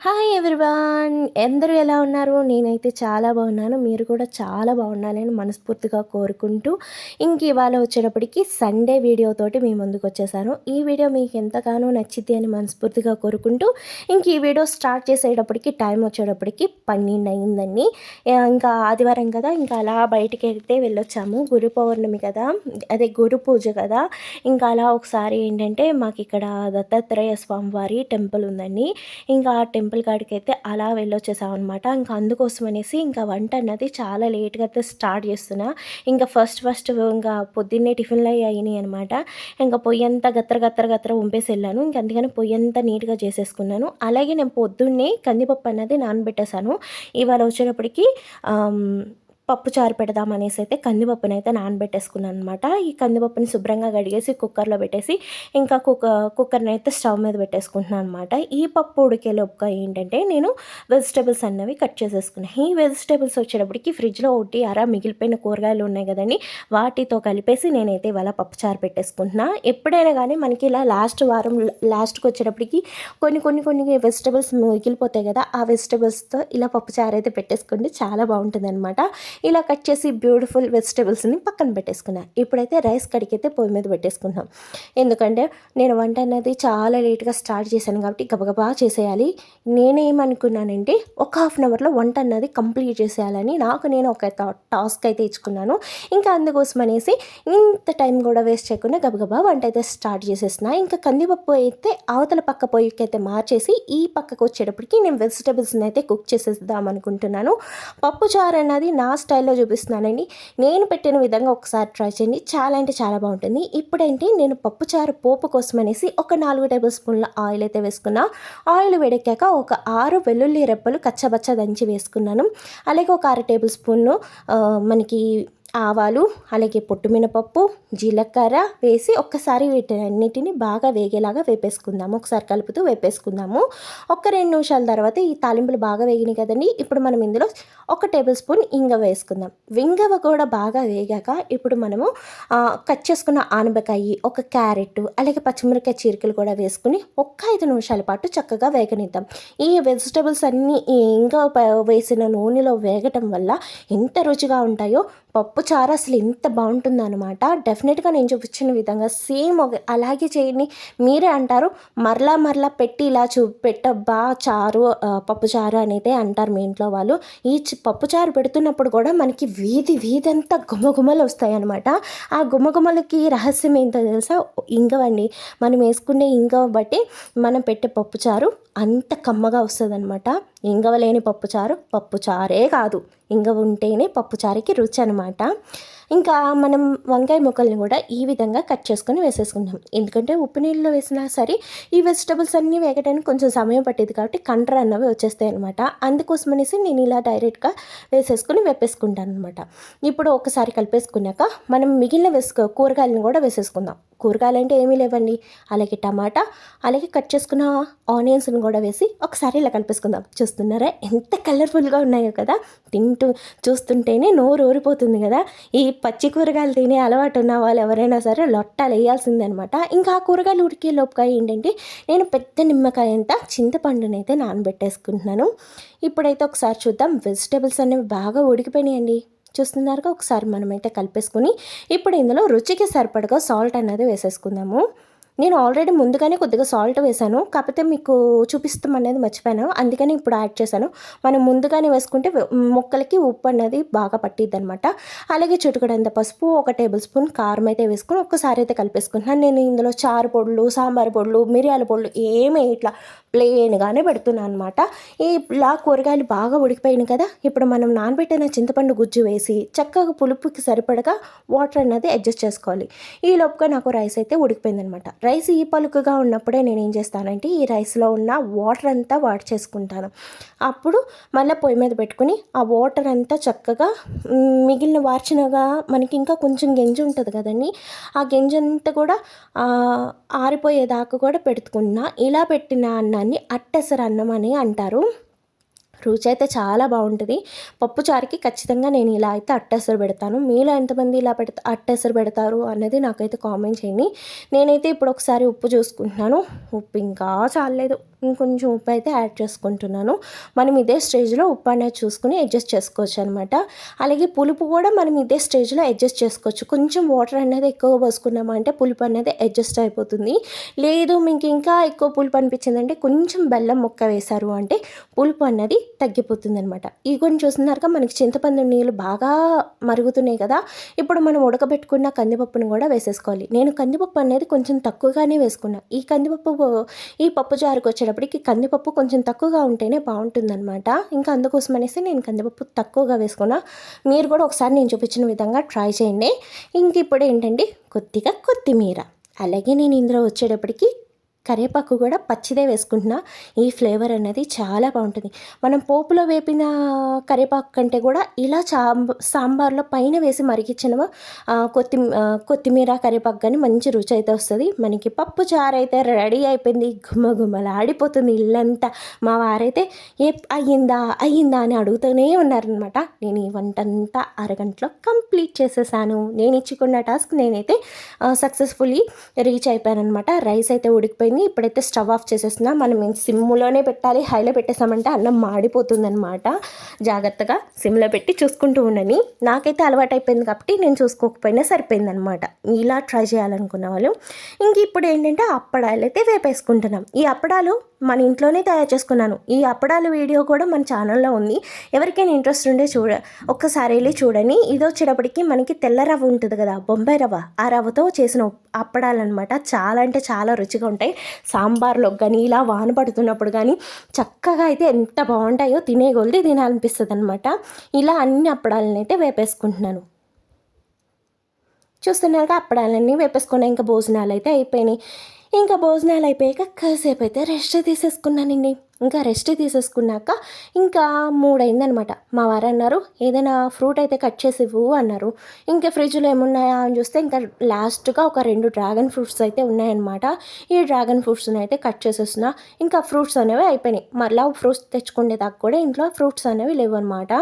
Hi everyone అందరూ ఎలా ఉన్నారు? నేనైతే చాలా బాగున్నాను. మీరు కూడా చాలా బాగుండాలని మనస్ఫూర్తిగా కోరుకుంటూ ఇంక ఇవాళ వచ్చేటప్పటికి సండే వీడియోతోటి మీ ముందుకు వచ్చేసాను. ఈ వీడియో మీకు ఎంతగానో నచ్చింది అని మనస్ఫూర్తిగా కోరుకుంటూ ఇంక ఈ వీడియో స్టార్ట్ చేసేటప్పటికి టైం వచ్చేటప్పటికి పన్నెండు అయిందండి. ఇంకా ఆదివారం కదా ఇంకా అలా బయటికి వెళ్తే వెళ్ళొచ్చాము. గురు పౌర్ణమి కదా అదే గురు పూజ కదా. ఇంకా అలా ఒకసారి ఏంటంటే మాకు ఇక్కడ దత్తాత్రేయ స్వామివారి టెంపుల్ ఉందండి. ఇంకా ఆ టెంపుల్ టెంపుల్ కాడికి అయితే అలా వెళ్ళొచ్చేసాం అనమాట ఇంకా అందుకోసం అనేసి ఇంకా వంట అన్నది చాలా లేట్గా అయితే స్టార్ట్ చేస్తున్నా. ఇంకా ఫస్ట్ ఫస్ట్ ఇంకా పొద్దున్నే టిఫిన్లు అయినాయి అనమాట ఇంకా పొయ్యి అంతా గత్తర గత్తర గత్తర ఉంపేసి వెళ్ళాను. ఇంకా అందుకని పొయ్యి అంతా నీట్గా చేసేసుకున్నాను. అలాగే నేను పొద్దున్నే కందిపప్పు అన్నది నానబెట్టేశాను. ఇవాళ వచ్చేటప్పటికి పప్పు చారు పెడదాం అనేసి అయితే కందిపప్పుని అయితే నానబెట్టేసుకున్నాను అనమాట ఈ కందిపప్పుని శుభ్రంగా కడిగేసి కుక్కర్లో పెట్టేసి ఇంకా కుక్క కుక్కర్ని అయితే స్టవ్ మీద పెట్టేసుకుంటున్నాను అనమాట ఈ పప్పు ఉడికేలోపుగా ఏంటంటే నేను వెజిటేబుల్స్ అన్నవి కట్ చేసేసుకున్నాను ఈ వెజిటేబుల్స్ వచ్చేటప్పటికి ఫ్రిడ్జ్లో ఒకటి అర మిగిలిపోయిన కూరగాయలు ఉన్నాయి కదండి వాటితో కలిపేసి నేనైతే ఇవాళ పప్పు చారు పెట్టేసుకుంటున్నా. ఎప్పుడైనా కానీ మనకి ఇలా లాస్ట్ వారం లాస్ట్కి వచ్చేటప్పటికి కొన్ని కొన్ని కొన్ని వెజిటేబుల్స్ మిగిలిపోతాయి కదా ఆ వెజిటేబుల్స్తో ఇలా పప్పు చారు అయితే పెట్టేసుకోండి చాలా బాగుంటుంది అనమాట ఇలా కట్ చేసి బ్యూటిఫుల్ వెజిటేబుల్స్ని పక్కన పెట్టేసుకున్నాను ఇప్పుడైతే రైస్ కడిగైతే పొయ్యి మీద పెట్టేసుకున్నాం ఎందుకంటే నేను వంట అనేది చాలా లేట్గా స్టార్ట్ చేశాను కాబట్టి గబగబా చేసేయాలి. నేనేమనుకున్నానంటే ఒక హాఫ్ అన్ అవర్లో వంట అన్నది కంప్లీట్ చేసేయాలని నాకు నేను ఒక టాస్క్ అయితే ఇచ్చుకున్నాను. ఇంకా అందుకోసం అనేసి ఇంత టైం కూడా వేస్ట్ చేయకుండా గబగబా వంట అయితే స్టార్ట్ చేసేసిన ఇంకా కందిపప్పు అయితే అవతల పక్క పొయ్యికి అయితే మార్చేసి ఈ పక్కకు వచ్చేటప్పటికి నేను వెజిటేబుల్స్ని అయితే కుక్ చేసేద్దాం అనుకుంటున్నాను. పప్పుచారు అన్నది నా స్టైల్లో చూపిస్తున్నానండి. నేను పెట్టిన విధంగా ఒకసారి ట్రై చేయండి. చాలా అంటే చాలా బాగుంటుంది. ఇప్పుడేంటి నేను పప్పుచారు పోపు కోసం అనేసి ఒక నాలుగు టేబుల్ స్పూన్ల ఆయిల్ అయితే వేసుకున్నా. ఆయిల్ వేడెక్కాక ఒక ఆరు వెల్లుల్లి రెప్పలు కచ్చబచ్చ దంచి వేసుకున్నాను. అలాగే ఒక అర టేబుల్ స్పూన్ను మనకి ఆవాలు అలాగే పొట్టు మినపప్పు జీలకర్ర వేసి ఒక్కసారి వీటన్నిటిని బాగా వేగేలాగా వేపేసుకుందాము. ఒకసారి కలుపుతూ వేపేసుకుందాము. ఒక రెండు నిమిషాల తర్వాత ఈ తాలింపులు బాగా వేగినాయి కదండి. ఇప్పుడు మనం ఇందులో ఒక టేబుల్ స్పూన్ ఇంగ వేసుకుందాం. వింగవ కూడా బాగా వేగాక ఇప్పుడు మనము కట్ చేసుకున్న ఆనబకాయి ఒక క్యారెట్ అలాగే పచ్చిమిరకాయ చీరికలు కూడా వేసుకుని ఒక్క ఐదు నిమిషాల పాటు చక్కగా వేగనిద్దాం. ఈ వెజిటబుల్స్ అన్నీ ఈ ఇంగ వేసిన నూనెలో వేగటం వల్ల ఎంత రుచిగా ఉంటాయో పప్పు చారు అసలు ఎంత బాగుంటుందన్నమాట. డెఫినెట్గా నేను చూపించిన విధంగా సేమ్ అలాగే చేయండి. మీరే అంటారు మరలా మరలా పెట్టి ఇలా చూ పెట్టబ్బా చారు పప్పు చారు అనేది అంటారు మీ ఇంట్లో వాళ్ళు. ఈ పప్పు చారు పెడుతున్నప్పుడు కూడా మనకి వీధి వీధి అంతా గుమ్మగుమ్మలు వస్తాయి అనమాట ఆ గుమగుమలకి రహస్యం ఏంటో తెలుసా? ఇంగవండి మనం వేసుకునే ఇంగవ బట్టి మనం పెట్టే పప్పు చారు అంత కమ్మగా వస్తుంది అనమాట ఇంగవ లేని పప్పుచారు పప్పుచారే కాదు. ఇంగవ ఉంటేనే పప్పుచారుకి రుచి అనమాట ఇంకా మనం వంకాయ ముక్కల్ని కూడా ఈ విధంగా కట్ చేసుకొని వేసేసుకుంటాం ఎందుకంటే ఉప్పు నీళ్ళలో వేసినా సరే ఈ వెజిటబుల్స్ అన్నీ వేగడానికి కొంచెం సమయం పట్టేది కాబట్టి కండ్ర అన్నవి వచ్చేస్తాయి అనమాట అందుకోసం అనేసి నేను ఇలా డైరెక్ట్గా వేసేసుకుని వేపేసుకుంటాను అనమాట ఇప్పుడు ఒకసారి కలిపేసుకున్నాక మనం మిగిలిన వేసుకో కూరగాయలను కూడా వేసేసుకుందాం. కూరగాయలు అంటే ఏమీ లేవండి. అలాగే టమాటా అలాగే కట్ చేసుకున్న ఆనియన్స్ని కూడా వేసి ఒకసారి ఇలా కలిపేసుకుందాం. చూస్తున్నారా? ఎంత కలర్ఫుల్గా ఉన్నాయో కదా? తింటూ చూస్తుంటేనే నోరు ఊరిపోతుంది కదా? ఈ పచ్చి కూరగాయలు తినే అలవాటు ఉన్న వాళ్ళు ఎవరైనా సరే లొట్టాలు వేయాల్సిందనమాట. ఇంకా ఆ కూరగాయలు ఉడికే లోపుగా ఏంటంటే నేను పెద్ద నిమ్మకాయ అంతా చింతపండునైతే అయితే నానబెట్టేసుకుంటున్నాను. ఇప్పుడైతే ఒకసారి చూద్దాం వెజిటేబుల్స్ అనేవి బాగా ఉడికిపోయినాయండి. చూస్తున్నారుగా ఒకసారి మనమైతే కలిపేసుకుని ఇప్పుడు ఇందులో రుచికి సరిపడగా సాల్ట్ అనేది వేసేసుకుందాము. నేను ఆల్రెడీ ముందుగానే కొద్దిగా సాల్ట్ వేసాను కాకపోతే మీకు చూపిస్తాం అనేది మర్చిపోయాను. అందుకని ఇప్పుడు యాడ్ చేశాను. మనం ముందుగానే వేసుకుంటే ముక్కలకి ఉప్పు అనేది బాగా పట్టిద్ది అనమాట అలాగే చుట్టుకడంత పసుపు ఒక టేబుల్ స్పూన్ కారం అయితే వేసుకుని ఒక్కసారి అయితే కలిపేసుకుంటున్నాను. నేను ఇందులో చారు పొడులు సాంబార్ పొడులు మిరియాల పొడులు ఏమీ ఇట్లా ప్లెయిన్గానే పెడుతున్నాను అనమాట ఈ ఇలా కూరగాయలు బాగా ఉడికిపోయినాయి కదా ఇప్పుడు మనం నానబెట్టిన చింతపండు గుజ్జు వేసి చక్కగా పులుపుకి సరిపడగా వాటర్ అనేది అడ్జస్ట్ చేసుకోవాలి. ఈ లోపుగా నాకు రైస్ అయితే ఉడికిపోయిందనమాట. రైస్ ఈ పలుకుగా ఉన్నప్పుడే నేను ఏం చేస్తానంటే ఈ రైస్లో ఉన్న వాటర్ అంతా వాట్ చేసుకుంటాను. అప్పుడు మళ్ళీ పొయ్యి మీద పెట్టుకుని ఆ వాటర్ అంతా చక్కగా మిగిలిన వార్చినగా మనకి ఇంకా కొంచెం గెంజి ఉంటుంది కదండి ఆ గెంజి అంతా కూడా ఆరిపోయేదాకా కూడా పెట్టుకున్నా. ఇలా పెట్టిన అన్న దాన్ని అన్నం అని అంటారు. రుచి అయితే చాలా బాగుంటుంది. పప్పు చారుకి ఖచ్చితంగా నేను ఇలా అయితే అట్టెసరు పెడతాను. మీలో ఎంతమంది ఇలా పెడతా అట్టెసరు పెడతారు అన్నది నాకైతే కామెంట్ చేయండి. నేనైతే ఇప్పుడు ఒకసారి ఉప్పు చూసుకుంటున్నాను. ఉప్పు ఇంకా చాలేదు ఇంకొంచెం ఉప్పు అయితే యాడ్ చేసుకుంటున్నాను. మనం ఇదే స్టేజ్లో ఉప్పు అనేది చూసుకుని అడ్జస్ట్ చేసుకోవచ్చు అనమాట అలాగే పులుపు కూడా మనం ఇదే స్టేజ్లో అడ్జస్ట్ చేసుకోవచ్చు. కొంచెం వాటర్ అనేది ఎక్కువ పోసుకున్నామంటే పులుపు అనేది అడ్జస్ట్ అయిపోతుంది. లేదు మీకు ఇంకా ఎక్కువ పులుపు అనిపించిందంటే కొంచెం బెల్లం ముక్క వేశారు అంటే పులుపు అన్నది తగ్గిపోతుంది అనమాట ఈ కొన్ని చూస్తున్నారుగా మనకి చింతపండు నీళ్ళు బాగా మరుగుతున్నాయి కదా ఇప్పుడు మనం ఉడకబెట్టుకున్న కందిపప్పును కూడా వేసేసుకోవాలి. నేను కందిపప్పు అనేది కొంచెం తక్కువగానే వేసుకున్నా. ఈ కందిపప్పు ఈ పప్పు జారుకు వచ్చేటప్పటికి కందిపప్పు కొంచెం తక్కువగా ఉంటేనే బాగుంటుందన్నమాట. ఇంకా అందుకోసం అనేసి నేను కందిపప్పు తక్కువగా వేసుకున్నా. మీరు కూడా ఒకసారి నేను చూపించిన విధంగా ట్రై చేయండి. ఇంక ఇప్పుడు ఏంటంటే కొద్దిగా కొత్తిమీర. అలాగే నేను ఇందులో వచ్చేటప్పటికి కరివేపాకు కూడా పచ్చిదే వేసుకుంటున్నా. ఈ ఫ్లేవర్ అనేది చాలా బాగుంటుంది. మనం పోపులో వేపిన కరివేపాకు కంటే కూడా ఇలా సాంబ సాంబార్లో పైన వేసి మరిగించినమో కొత్తి కొత్తిమీర కరివేపాకు కానీ మంచి రుచి అయితే వస్తుంది. మనకి పప్పు చారు అయితే రెడీ అయిపోయింది. గుమ్మ గుమ్మలు ఆడిపోతుంది ఇల్లంతా. మా వారైతే ఏ అయ్యిందా అయ్యిందా అని అడుగుతూనే ఉన్నారనమాట నేను ఈ వంట అంతా అరగంటలో కంప్లీట్ చేసేసాను. నేను ఇచ్చుకున్న టాస్క్ నేనైతే సక్సెస్ఫుల్లీ రీచ్ అయిపోయాను అనమాట రైస్ అయితే ఉడికిపోయింది. అయిపోయింది ఇప్పుడైతే స్టవ్ ఆఫ్ చేసేస్తున్నా. మనం సిమ్లోనే పెట్టాలి హైలో పెట్టేసామంటే అన్నం మాడిపోతుంది అనమాట జాగ్రత్తగా సిమ్లో పెట్టి చూసుకుంటూ ఉండని నాకైతే అలవాటు అయిపోయింది కాబట్టి నేను చూసుకోకపోయినా సరిపోయింది అనమాట ఇలా ట్రై చేయాలనుకున్న వాళ్ళు. ఇంక ఇప్పుడు ఏంటంటే అప్పడాలు అయితే వేపేసుకుంటున్నాం. ఈ అప్పడాలు మన ఇంట్లోనే తయారు చేసుకున్నాను. ఈ అప్పడాలు వీడియో కూడా మన ఛానల్లో ఉంది. ఎవరికైనా ఇంట్రెస్ట్ ఉండే చూడ ఒక్కసారి వెళ్ళి చూడని ఇది వచ్చేటప్పటికి మనకి తెల్ల రవ్వ ఉంటుంది కదా బొంబాయి రవ్వ. ఆ రవ్వతో చేసిన అప్పడాలు అనమాట చాలా అంటే చాలా రుచిగా ఉంటాయి. సాంబార్లో కానీ ఇలా వాన పడుతున్నప్పుడు కానీ చక్కగా అయితే ఎంత బాగుంటాయో తినే కొలిది తినాలనిపిస్తుంది అనమాట ఇలా అన్ని అప్పడాలను అయితే వేపేసుకుంటున్నాను. చూస్తున్నారుగా అప్పడాలన్నీ వేపేసుకున్నా ఇంకా భోజనాలు అయితే అయిపోయినాయి. ఇంకా భోజనాలు అయిపోయాక కాసేపు అయితే రెస్ట్ తీసేసుకున్నానండి ఇంకా రెస్ట్ తీసేసుకున్నాక ఇంకా మూడైందనమాట. మా వారు అన్నారు ఏదైనా ఫ్రూట్ అయితే కట్ చేసి ఇవ్వు అన్నారు. ఇంకా ఫ్రిడ్జ్లో ఏమున్నాయా అని చూస్తే ఇంకా లాస్ట్గా ఒక రెండు డ్రాగన్ ఫ్రూట్స్ అయితే ఉన్నాయన్నమాట. ఈ డ్రాగన్ ఫ్రూట్స్ని అయితే కట్ చేసేస్తున్న. ఇంకా ఫ్రూట్స్ అనేవి అయిపోయినాయి. మళ్ళీ ఫ్రూట్స్ తెచ్చుకునే దాకా కూడా ఇంట్లో ఫ్రూట్స్ అనేవి లేవు అనమాట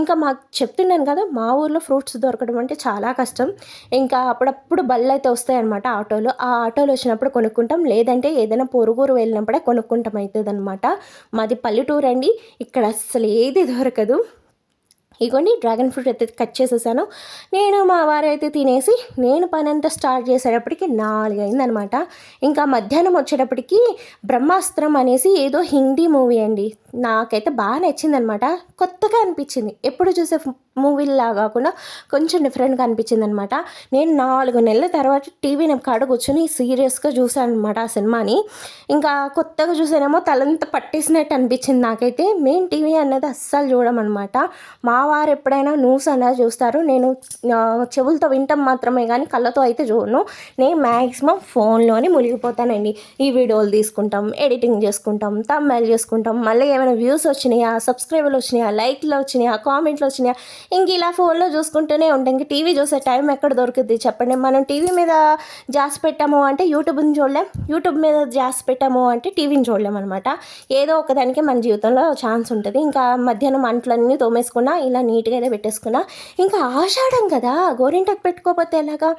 ఇంకా మాకు చెప్తున్నాను కదా మా ఊర్లో ఫ్రూట్స్ దొరకడం అంటే చాలా కష్టం. ఇంకా అప్పుడప్పుడు బళ్ళు అయితే వస్తాయన్నమాట ఆటోలో. ఆ ఆటోలు వచ్చినప్పుడు కొనుక్కుంటాం. లేదంటే ఏదైనా పొరుగురు వెళ్ళినప్పుడే కొనుక్కుంటాం అవుతుంది అనమాట మాది పల్లెటూరు అండి. ఇక్కడ అస్సలు ఏది దొరకదు. ఇగోండి డ్రాగన్ ఫ్రూట్ అయితే కట్ చేసేసాను. నేను మా వారైతే తినేసి నేను పని అంతా స్టార్ట్ చేసేటప్పటికి నాలుగు అయిందనమాట. ఇంకా మధ్యాహ్నం వచ్చేటప్పటికి బ్రహ్మాస్త్రం అనేసి ఏదో హిందీ మూవీ అండి. నాకైతే బాగా నచ్చిందనమాట. కొత్తగా అనిపించింది. ఎప్పుడు చూసే మూవీలా కాకుండా కొంచెం డిఫరెంట్గా అనిపించింది అనమాట నేను నాలుగు నెలల తర్వాత టీవీ నేను కాడ కూర్చొని సీరియస్గా చూశాను అనమాట ఆ సినిమాని. ఇంకా కొత్తగా చూసానేమో తలంత పట్టేసినట్టు అనిపించింది నాకైతే. మెయిన్ టీవీ అనేది అస్సలు చూడమన్నమాట మా వారు ఎప్పుడైనా న్యూస్ అనేది చూస్తారు. నేను చెవులతో వింటాం మాత్రమే కానీ కళ్ళతో అయితే చూడను. నేను మ్యాక్సిమం ఫోన్లోనే మునిగిపోతానండి. ఈ వీడియోలు తీసుకుంటాం ఎడిటింగ్ చేసుకుంటాం తమ్మెల్ చేసుకుంటాం మళ్ళీ ఏమైనా వ్యూస్ వచ్చినాయా? సబ్స్క్రైబర్లు వచ్చినాయా? లైక్లు వచ్చినాయా? కామెంట్లు వచ్చినాయా? ఇంక ఇలా ఫోన్లో చూసుకుంటూనే ఉంటాం ఇంక టీవీ చూసే టైం ఎక్కడ దొరుకుతుంది చెప్పండి. మనం టీవీ మీద జాస్ పెట్టాము అంటే యూట్యూబ్ని చూడలేం. యూట్యూబ్ మీద జాస్ పెట్టాము అంటే టీవీని చూడలేం అనమాట ఏదో ఒకదానికి మన జీవితంలో ఛాన్స్ ఉంటుంది. ఇంకా మధ్యాహ్నం అంట్లన్నీ తోమేసుకున్నా ఇలా నీట్గా అయితే పెట్టేసుకున్నా ఇంకా ఆషాఢం కదా. గోరింటాకు పెట్టుకోకపోతే ఎలాగా?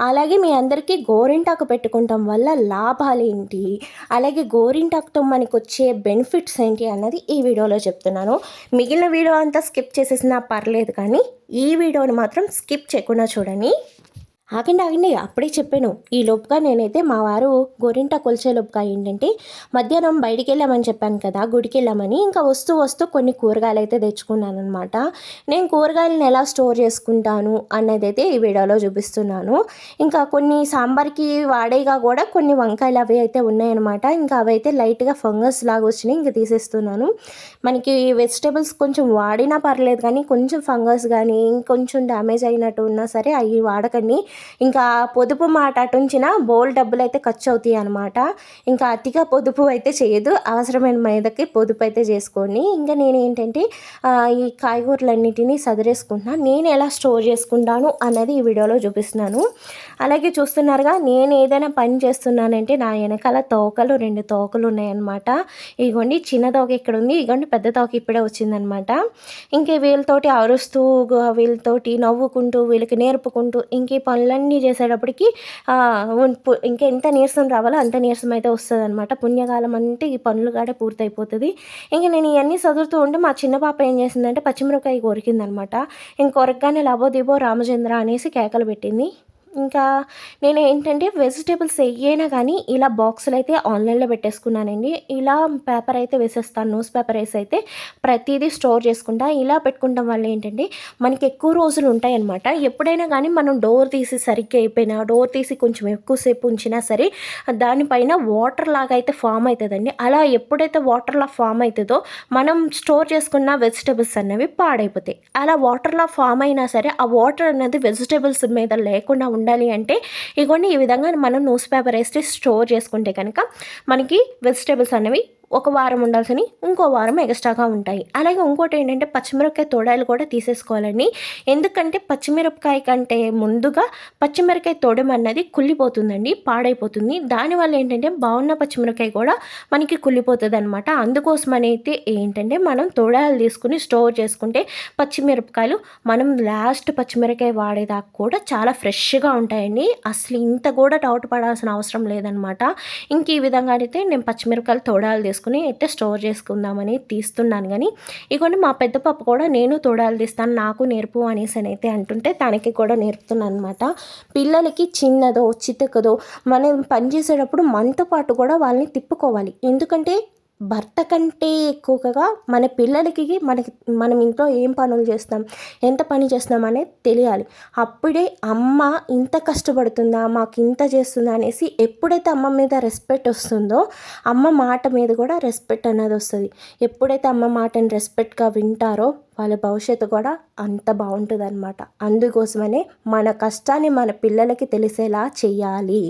అలాగే మీ అందరికీ గోరింటాకు పెట్టుకుంటాం వల్ల లాభాలు ఏంటి? అలాగే గోరింటాకుతో మనకు వచ్చే బెనిఫిట్స్ ఏంటి అన్నది ఈ వీడియోలో చెప్తున్నాను. మిగిలిన వీడియో అంతా స్కిప్ చేసేసినా పర్లేదు కానీ ఈ వీడియోని మాత్రం స్కిప్ చేయకుండా చూడండి. ఆగండి ఆగండి. అప్పుడే చెప్పాను. ఈ లోపుగా నేనైతే మా వారు గోరింట కొలిచే లోపుగా ఏంటంటే మధ్యాహ్నం బయటికి వెళ్ళామని చెప్పాను కదా గుడికి వెళ్ళామని ఇంకా వస్తూ వస్తూ కొన్ని కూరగాయలు అయితే తెచ్చుకున్నాను అనమాట నేను కూరగాయలను ఎలా స్టోర్ చేసుకుంటాను అనేది అయితే ఈ వీడియోలో చూపిస్తున్నాను. ఇంకా కొన్ని సాంబార్కి వాడేగా కూడా కొన్ని వంకాయలు అవి అయితే ఉన్నాయన్నమాట. ఇంకా అవి అయితే లైట్గా ఫంగస్ లాగా వచ్చినాయి ఇంకా తీసేస్తున్నాను. మనకి వెజిటేబుల్స్ కొంచెం వాడినా పర్లేదు కానీ కొంచెం ఫంగస్ కానీ ఇంకొంచెం డ్యామేజ్ అయినట్టు ఉన్నా సరే అవి వాడకండి. ఇంకా పొదుపు మాట అటుంచిన బోల్ డబ్బులు అయితే ఖర్చు అవుతాయి అనమాట ఇంకా అతిగా పొదుపు అయితే చేయదు. అవసరమైన మీదకి పొదుపు అయితే చేసుకొని ఇంకా నేను ఏంటంటే ఈ కాయగూరలన్నిటినీ సదిరేసుకుంటున్నా. నేను ఎలా స్టోర్ చేసుకుంటాను అనేది ఈ వీడియోలో చూపిస్తున్నాను. అలాగే చూస్తున్నారుగా నేను ఏదైనా పని చేస్తున్నానంటే నా వెనకాల తోకలు రెండు తోకలు ఉన్నాయన్నమాట. ఇగోండి చిన్న తోక ఇక్కడ ఉంది. ఇగోండి పెద్ద తోక ఇప్పుడే వచ్చిందనమాట ఇంకే వీళ్ళతోటి అరుస్తూ వీళ్ళతోటి నవ్వుకుంటూ వీళ్ళకి నేర్పుకుంటూ ఇంక ఈ పనులన్నీ చేసేటప్పటికి ఇంకా ఎంత నీరసం రావాలో అంత నీరసం అయితే వస్తుంది అనమాట పుణ్యకాలం అంటే ఈ పనులు కాడే పూర్తయిపోతుంది. ఇంకా నేను ఇవన్నీ చదువుతూ ఉంటే మా చిన్న పాప ఏం చేసిందంటే పచ్చిమిరపకాయ కొరికిందనమాట ఇంక కొరక్కగానే లబో దీబో రామచంద్ర అనేసి కేకలు పెట్టింది. ఇంకా నేను ఏంటంటే వెజిటేబుల్స్ ఏయైనా కానీ ఇలా బాక్సులు అయితే ఆన్లైన్లో పెట్టేసుకున్నానండి. ఇలా పేపర్ అయితే వేసేస్తాను న్యూస్ పేపర్ వేసి అయితే ప్రతిదీ స్టోర్ చేసుకుంటా. ఇలా పెట్టుకుంటాం వల్ల ఏంటంటే మనకి ఎక్కువ రోజులు ఉంటాయి అన్నమాట ఎప్పుడైనా కానీ మనం డోర్ తీసి సరిగ్గా అయిపోయినా డోర్ తీసి కొంచెం ఎక్కువసేపు ఉంచినా సరే దానిపైన వాటర్ లాగా అయితే ఫామ్ అవుతుందండి అలా ఎప్పుడైతే వాటర్లా ఫామ్ అవుతుందో మనం స్టోర్ చేసుకున్న వెజిటేబుల్స్ అనేవి పాడైపోతాయి. అలా వాటర్లా ఫామ్ అయినా సరే ఆ వాటర్ అనేది వెజిటేబుల్స్ మీద లేకుండా ఉండాలి అంటే ఇగోండి ఈ విధంగా మనం న్యూస్ పేపర్ వేస్తే స్టోర్ చేసుకుంటే కనుక మనకి వెజిటేబుల్స్ అనేవి ఒక వారం ఉండాల్సినవి ఇంకో వారం ఎక్స్ట్రాగా ఉంటాయి. అలాగే ఇంకోటి ఏంటంటే పచ్చిమిరపకాయ తోడాలు కూడా తీసేసుకోవాలండి. ఎందుకంటే పచ్చిమిరపకాయ కంటే ముందుగా పచ్చిమిరపకాయ తోడం అన్నది కుళ్ళిపోతుందండి పాడైపోతుంది. దానివల్ల ఏంటంటే బాగున్న పచ్చిమిరపకాయ కూడా మనకి కుళ్ళిపోతుంది అనమాట అందుకోసం అయితే ఏంటంటే మనం తోడాలు తీసుకుని స్టోర్ చేసుకుంటే పచ్చిమిరపకాయలు మనం లాస్ట్ పచ్చిమిరపకాయ వాడేదాకా కూడా చాలా ఫ్రెష్గా ఉంటాయండి. అసలు ఇంత కూడా డౌట్ పడాల్సిన అవసరం లేదనమాట ఇంక ఈ విధంగా అయితే నేను పచ్చిమిరపకాయలు తోడాలు తీసుకుని అయితే స్టోర్ చేసుకుందామని తీస్తున్నాను. కానీ ఇగోండి మా పెద్ద పాప కూడా నేను తోడాలు తీస్తాను నాకు నేర్పు అనేసి అని అయితే అంటుంటే తనకి కూడా నేర్పుతున్నాను అనమాట పిల్లలకి చిన్నదో చితకదో మనం పని చేసేటప్పుడు మనతో పాటు కూడా వాళ్ళని తిప్పుకోవాలి. ఎందుకంటే భర్త కంటే ఎక్కువగా మన పిల్లలకి మనకి మనం ఇంట్లో ఏం పనులు చేస్తాం ఎంత పని చేస్తున్నాం అనేది తెలియాలి. అప్పుడే అమ్మ ఇంత కష్టపడుతుందా మాకు ఇంత చేస్తుందా అనేసి ఎప్పుడైతే అమ్మ మీద రెస్పెక్ట్ వస్తుందో అమ్మ మాట మీద కూడా రెస్పెక్ట్ అనేది వస్తుంది. ఎప్పుడైతే అమ్మ మాటని రెస్పెక్ట్గా వింటారో వాళ్ళ భవిష్యత్తు కూడా అంత బాగుంటుంది అనమాట అందుకోసమనే మన కష్టాన్ని మన పిల్లలకి తెలిసేలా చేయాలి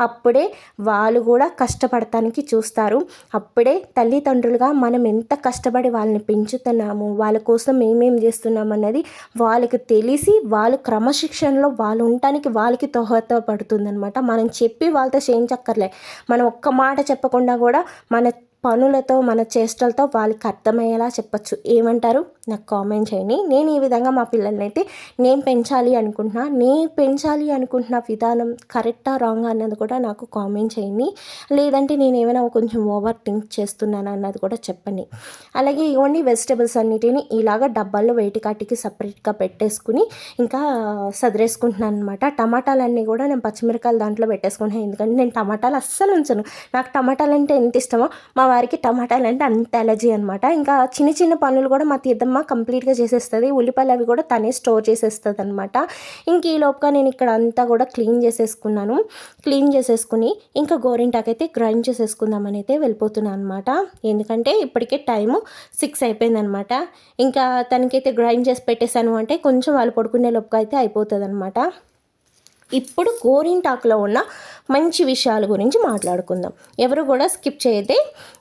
అప్పుడే వాళ్ళు కూడా కష్టపడటానికి చూస్తారు. అప్పుడే తల్లిదండ్రులుగా మనం ఎంత కష్టపడి వాళ్ళని పెంచుతున్నాము వాళ్ళ కోసం ఏమేం చేస్తున్నాం అన్నది వాళ్ళకి తెలిసి వాళ్ళు క్రమశిక్షణలో వాళ్ళు ఉండటానికి వాళ్ళకి దోహదపడుతుందనమాట మనం చెప్పి వాళ్ళతో చేయించక్కర్లే. మనం ఒక్క మాట చెప్పకుండా కూడా మన పనులతో మన చేష్టలతో వాళ్ళకి అర్థమయ్యేలా చెప్పచ్చు. ఏమంటారు? నాకు కామెంట్ చేయండి. నేను ఈ విధంగా మా పిల్లల్ని అయితే నేను పెంచాలి అనుకుంటున్నా. నేను పెంచాలి అనుకుంటున్న విధానం కరెక్టా రాంగ్ అన్నది కూడా నాకు కామెంట్ చేయండి. లేదంటే నేను ఏమైనా కొంచెం ఓవర్ థింక్ చేస్తున్నాను అన్నది కూడా చెప్పండి. అలాగే ఇవన్నీ వెజిటబుల్స్ అన్నిటిని ఇలాగ డబ్బాల్లో వేటి కాటికి సపరేట్గా పెట్టేసుకుని ఇంకా సదిరేసుకుంటున్నాను అనమాట టమాటాలన్నీ కూడా నేను పచ్చిమిరకాయలు దాంట్లో పెట్టేసుకుంటున్నాను ఎందుకంటే నేను టమాటాలు అస్సలు ఉంచను. నాకు టమాటాలు అంటే ఎంత ఇష్టమో మా వారికి టమాటాలు అంటే అంత ఎలర్జీ అనమాట ఇంకా చిన్న చిన్న పనులు కూడా మా తీర్థమ్మ కంప్లీట్గా చేసేస్తుంది. ఉల్లిపాయలు అవి కూడా తనే స్టోర్ చేసేస్తుంది అనమాట ఇంక ఈ లోపుగా నేను ఇక్కడ అంతా కూడా క్లీన్ చేసేసుకున్నాను. క్లీన్ చేసేసుకుని ఇంకా గోరింటాకైతే గ్రైండ్ చేసేసుకుందామని అయితే వెళ్ళిపోతున్నాను అనమాట ఎందుకంటే ఇప్పటికే టైము సిక్స్ అయిపోయింది అనమాట ఇంకా తనకైతే గ్రైండ్ చేసి పెట్టేశాను అంటే కొంచెం వాళ్ళు పడుకునే లోపుగా అయితే అయిపోతుంది అనమాట ఇప్పుడు గోరింటాకులో ఉన్న మంచి విషయాల గురించి మాట్లాడుకుందాం. ఎవరు కూడా స్కిప్ చేయదే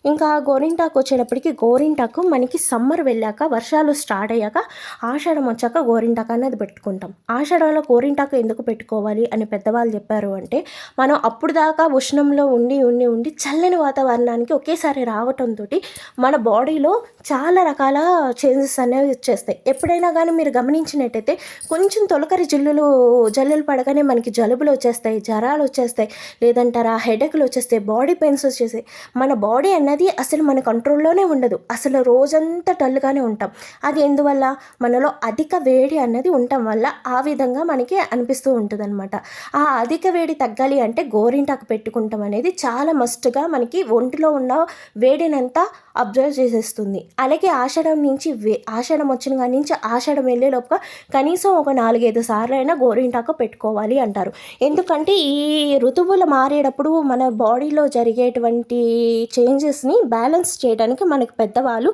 ఇంకా గోరింటాకు వచ్చేటప్పటికి గోరింటాకు మనకి సమ్మర్ వెళ్ళాక వర్షాలు స్టార్ట్ అయ్యాక ఆషాఢం వచ్చాక గోరింటాకు అనేది పెట్టుకుంటాం. ఆషాఢంలో గోరింటాకు ఎందుకు పెట్టుకోవాలి అని పెద్దవాళ్ళు చెప్పారు అంటే మనం అప్పుడు దాకా ఉష్ణంలో ఉండి ఉండి ఉండి చల్లని వాతావరణానికి ఒకేసారి రావటంతో మన బాడీలో చాలా రకాల చేంజెస్ అనేవి వచ్చేస్తాయి. ఎప్పుడైనా కానీ మీరు గమనించినట్టయితే కొంచెం తొలకరి జల్లులు జల్లులు పడగానే మనకి జలుబులు వచ్చేస్తాయి జ్వరాలు వచ్చేస్తాయి లేదంటారా హెడేక్లు వచ్చేస్తాయి బాడీ పెయిన్స్ వచ్చేస్తాయి. మన బాడీ అన్నది అసలు మన కంట్రోల్లోనే ఉండదు. అసలు రోజంతా డల్గానే ఉంటాం. అది ఎందువల్ల? మనలో అధిక వేడి అన్నది ఉండటం వల్ల ఆ విధంగా మనకి అనిపిస్తూ ఉంటుంది అనమాట ఆ అధిక వేడి తగ్గాలి అంటే గోరింటాకు పెట్టుకుంటాం అనేది చాలా మస్ట్గా మనకి ఒంటిలో ఉన్న వేడినంతా అబ్జర్వ్ చేసేస్తుంది. అలాగే ఆషాఢం నుంచి వే ఆషాఢం వచ్చిన కాడి నుంచి ఆషాఢం వెళ్ళే లోపల కనీసం ఒక నాలుగైదు సార్లు అయినా గోరింటాకు పెట్టుకోవాలి అంటారు. ఎందుకంటే ఈ ఋతువులు మారేటప్పుడు మన బాడీలో జరిగేటువంటి చేంజెస్ని బ్యాలెన్స్ చేయడానికి మనకు పెద్దవాళ్ళు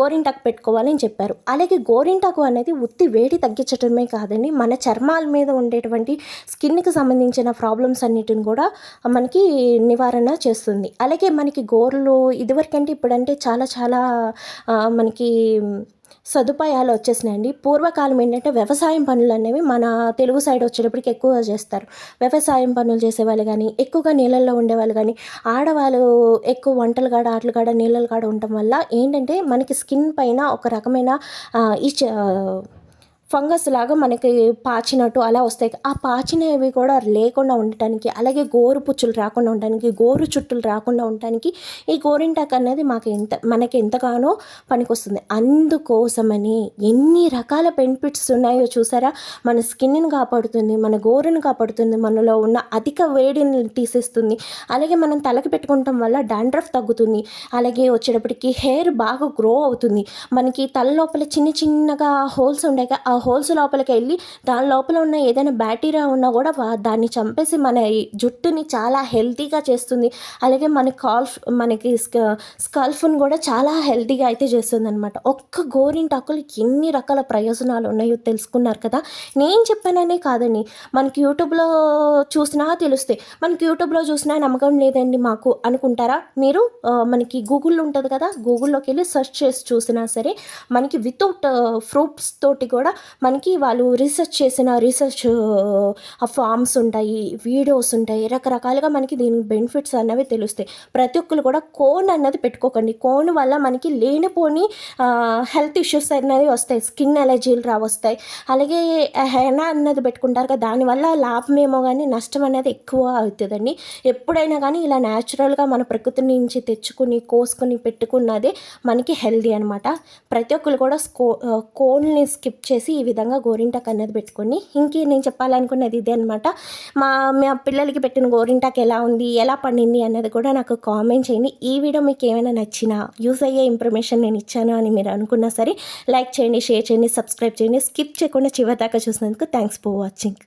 గోరింటాకు పెట్టుకోవాలని చెప్పారు. అలాగే గోరింటాకు అనేది ఉత్తి వేడి తగ్గించడమే కాదండి మన చర్మాల మీద ఉండేటువంటి స్కిన్కి సంబంధించిన ప్రాబ్లమ్స్ అన్నిటిని కూడా మనకి నివారణ చేస్తుంది. అలాగే మనకి గోర్లు ఇదివరకంటే ఇప్పుడంటే చాలా చాలా మనకి సదుపాయాలు వచ్చేసినాయండి. పూర్వకాలం ఏంటంటే వ్యవసాయం పనులు అనేవి మన తెలుగు సైడ్ వచ్చేటప్పటికి ఎక్కువగా చేస్తారు. వ్యవసాయం పనులు చేసేవాళ్ళు కానీ ఎక్కువగా నీళ్ళల్లో ఉండేవాళ్ళు కానీ ఆడవాళ్ళు ఎక్కువ వంటలు కాడ ఆటలు కాడ నీళ్ళలు కాడ ఉండటం వల్ల ఏంటంటే మనకి స్కిన్ పైన ఒక రకమైన ఈ ఫంగస్ లాగా మనకి పాచినట్టు అలా వస్తాయి. ఆ పాచినవి కూడా లేకుండా ఉండటానికి అలాగే గోరు పుచ్చులు రాకుండా ఉండటానికి గోరు చుట్టులు రాకుండా ఉండటానికి ఈ గోరింటాక్ అనేది మాకు ఎంత మనకి ఎంతగానో పనికొస్తుంది. అందుకోసమని ఎన్ని రకాల బెనిఫిట్స్ ఉన్నాయో చూసారా? మన స్కిన్ని కాపాడుతుంది మన గోరును కాపాడుతుంది మనలో ఉన్న అధిక వేడిని తీసేస్తుంది. అలాగే మనం తలకి పెట్టుకోవటం వల్ల డాండ్రఫ్ తగ్గుతుంది. అలాగే వచ్చేటప్పటికి హెయిర్ బాగా గ్రో అవుతుంది. మనకి తల లోపల చిన్న చిన్నగా హోల్స్ ఉండగా ఆ హోల్స్ లోపలికి వెళ్ళి దాని లోపల ఉన్న ఏదైనా బ్యాక్టీరియా ఉన్నా కూడా దాన్ని చంపేసి మన జుట్టుని చాలా హెల్తీగా చేస్తుంది. అలాగే మన కాల్ఫ్ మనకి స్కల్ఫ్ని కూడా చాలా హెల్తీగా అయితే చేస్తుంది అనమాట ఒక్క గోరింటాకులు ఎన్ని రకాల ప్రయోజనాలు ఉన్నాయో తెలుసుకున్నారు కదా? నేను చెప్పాననే కాదండి. మనకి యూట్యూబ్లో చూసినా తెలుస్తాయి. మనకి యూట్యూబ్లో చూసినా నమ్మకం లేదండి మాకు. అనుకుంటారా? మీరు మనకి గూగుల్లో ఉంటుంది కదా? గూగుల్లోకి వెళ్ళి సెర్చ్ చేసి చూసినా సరే మనకి వితౌట్ ఫ్రూట్స్ తోటి కూడా మనకి వాళ్ళు రీసెర్చ్ చేసిన రీసెర్చ్ ఫామ్స్ ఉంటాయి వీడియోస్ ఉంటాయి రకరకాలుగా మనకి దీని బెనిఫిట్స్ అన్నవి తెలుస్తాయి. ప్రతి ఒక్కరు కూడా కోన్ అన్నది పెట్టుకోకండి. కోన్ వల్ల మనకి లేనిపోని హెల్త్ ఇష్యూస్ అనేవి వస్తాయి. స్కిన్ ఎలర్జీలు రా వస్తాయి. అలాగే హెనా అన్నది పెట్టుకుంటారు కదా దానివల్ల లాభమేమో కానీ నష్టం అనేది ఎక్కువ అవుతుందండి. ఎప్పుడైనా కానీ ఇలా న్యాచురల్గా మన ప్రకృతి నుంచి తెచ్చుకుని కోసుకుని పెట్టుకున్నదే మనకి హెల్దీ అనమాట ప్రతి ఒక్కరు కూడా స్కో కోన్ని స్కిప్ చేసి ఈ విధంగా గోరింటాక్ అనేది పెట్టుకొని ఇంకే నేను చెప్పాలనుకున్నది ఇదే అనమాట మా మా పిల్లలకి పెట్టిన గోరింటాక్ ఎలా ఉంది ఎలా పండింది అన్నది కూడా నాకు కామెంట్ చేయండి. ఈ వీడియో మీకు ఏమైనా నచ్చినా యూస్ అయ్యే ఇన్ఫర్మేషన్ నేను ఇచ్చాను అని మీరు అనుకున్నా సరే లైక్ చేయండి షేర్ చేయండి సబ్స్క్రైబ్ చేయండి. స్కిప్ చేయకుండా చివరి దాకా చూసినందుకు థ్యాంక్స్ ఫర్ వాచింగ్.